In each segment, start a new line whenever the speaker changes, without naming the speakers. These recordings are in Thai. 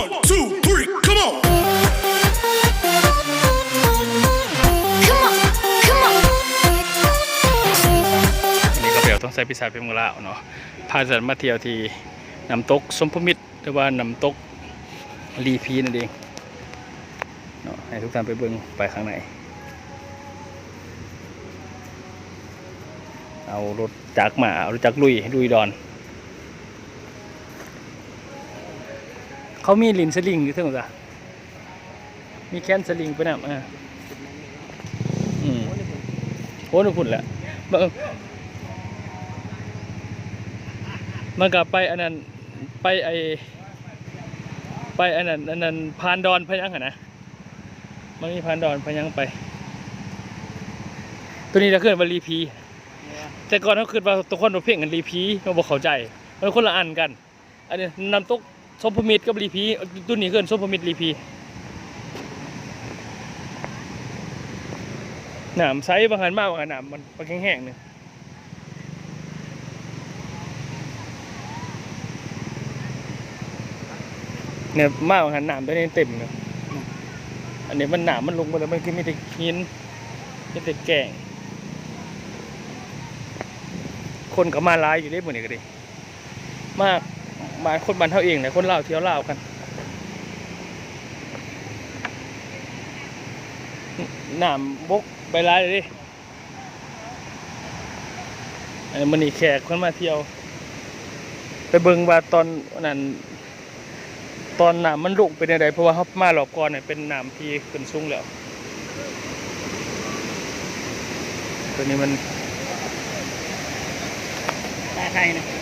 One, two, three, come on.
Come on, come on.
นี่ก็เปรียวต้องใส่พิซซ่าเป็นมือลาวเนาะพาสันมาเที่ยวที่น้ำตกสมพมิตรหรือว่าน้ำตกลีพีนั่นเองเนาะให้ทุกท่านไปเบิ่งไปข้างในเอารถจักรมาเอารถจักรลุยลุยดอน เขามีลินสลิงอยู่เทั้งหมดอะมีแคนสลิงไปนำอ่าอืมโอ้นึกพุ่นแหละบังเอิญมันกลับไปอันนั้นไปไอไปอันนั้นอันนั้นพานดอนพยังหะนะมันมีพานดอนพยังไป ตัวนี้จะขึ้นว่ารีพี แต่ก่อนเขาขึ้นว่าตัวคนเราเพ่งกันรีพีเราบอกเข้าใจมันคนละอันกัน อันนี้นำตก สมพมิตรกับรีพีตัวนี้ขึ้นสมพมิตรรีพีหนามไซส์บางอันมากบางอันหนามมันปลาแห้งๆเนี่ยเนี่ยมากบางอันหนามตัวนี้เต็มเลยอันนี้มันหนามมันลงมาแล้วมันคือมีแต่หินมีแต่แก่งคนก็มาหลายอยู่ได้หมดนี่ก็ดีมาก มาคนบ้านเท่าเองเนี่ยคนเล่าเที่ยวเล่ากันหนามบกใบลายเลยดิเออมันนี่แขกคนมาเที่ยว ไปเบิ่งว่าตอนนั้นตอนหนามมันลุกเป็นยังไงเพราะว่าเขามาหลอกก่อนเนี่ยเป็นหนามที่ขึ้นสูงแล้วตัวนี้มัน
ตาไทยนะ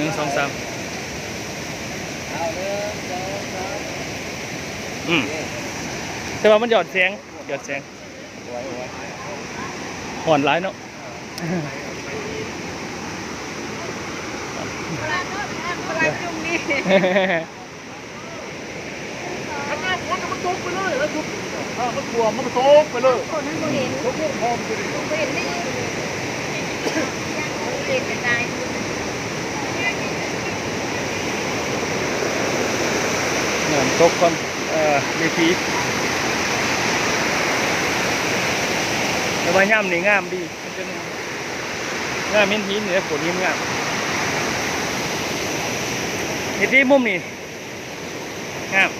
นึ่งสองสามอืมแต่ว่ามันหยอดแสงหยอดแสงห่อนร้ายเนาะ
มันตกไปเลยแล้วทุกถ้ามันกลัวมันตกไปเลย
คนนั้นบ่เห็น
เขาพวกพร้อมกัน
บ่เห็นนี่เห็นเป็นได้
เงินตกก่อนเอ่อรีพีแต่ว่าย่ำนี่งามดีมันจะงามเห็นหินเนี่ยฝนหินงามเห็นที่มุมนี่งาม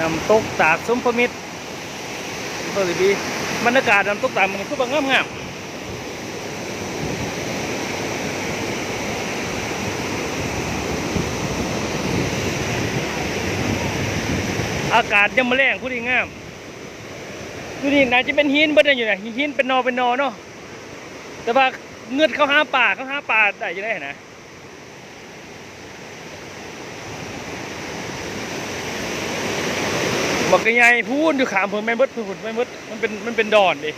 นำตกตากสมพมิตรตัวดีบรรยากาศนำตกตากมันคือบางงามงาม อากาศยังมาแรงพูดง่ายดูนี่น่าจะเป็นหินเบิดได้อยู่นะหินเป็นนอเป็นนอเนาะแต่ว่าเงือดเขาห้าป่าเขาห้าป่าได้ยังไงนะบอกกันไงพูดอยู่ขามผมไม่มดพูดไม่มดมันเป็นมันเป็นดอนดิ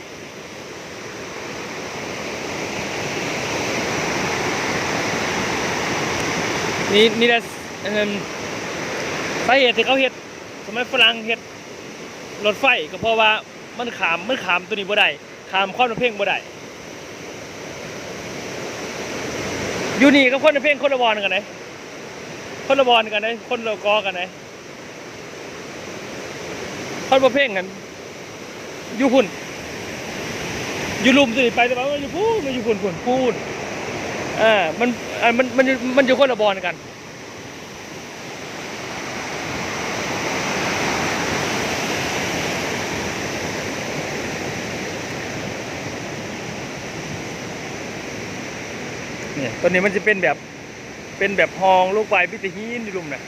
นี่นี่แหละเอิ่มสาเหตุที่เขาเห็ด สมัยฝรั่งเห็ดรถไฟก็เพราะว่ามันขามมันขามตัวนี้บ่ได้ขามข้อนเพ่งบ่ได้อยู่นี่กับคนเพ่งคนละบอลกันไหนคนละบอลกันไหนคนละกอกันไหนเขาประเพ่งกันอยู่พุ่นอยู่ลุมสิไปแต่ว่าอยู่พูมันอยู่พุ่นพุ่นพูดอ่ามันอ่ามันมันมันอยู่คนละบอลกัน เนี่ยตัวนี้มันจะเป็นแบบเป็นแบบฮองลูกไฟพิธีหินอยู่ลุมน่ะ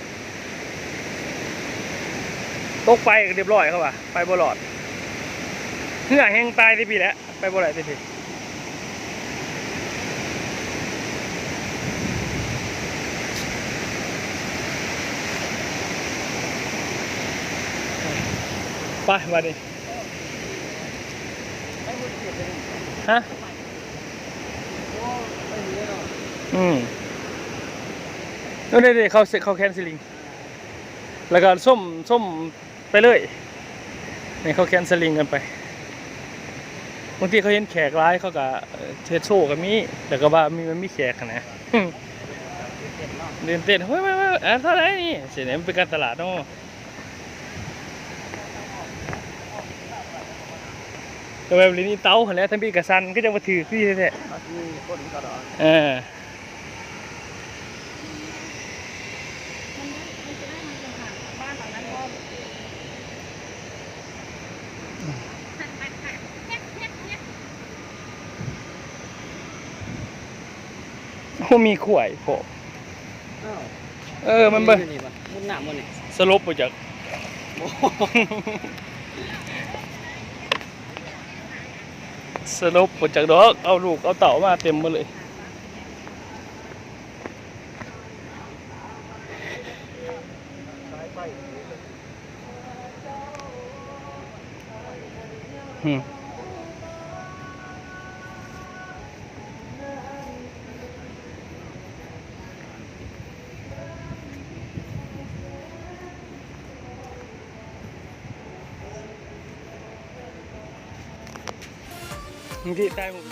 ตกไปก็เรียบร้อยเขาว่าไปบ่หลอดเหื่อแห้งตายที่พี่แหล้วไปบ่ไหลที่พี่ไปมาดิฮะ อืมนู่นนี่ๆเขาเขาแคนซิลิง แล้วก็ส้มส้มไปเลยนี่เขาแคนสลิงกันไปบางทีเขาเห็นแขกร้ายเขาก็เอ่อเทสโชว์ก็มีแต่ก็ว่ามีมันมีแขกอะนะเดินเต้นเฮ้ยเฮ้ยเฮ้ยอะเท่าไหรนี่เสียเนี่ยมันเป็นการตลาดเนาะก็แบบนี้เต้าหันแหล้วทั้งพี่กับซันก็จะมาถือพี่แท้
มีคนกระดาษ
ๆเออ
บ้านหลังนั้นก็
โอ้มีขวายผม
อ้าว
เออมันเบิ่ง
นี่ปะมุนหนามมันนี่
สลบไปจากสลบไปจากดอกเอาลูกเอาเต่ามาเต็มมาเลยอืม ที่ได้หมด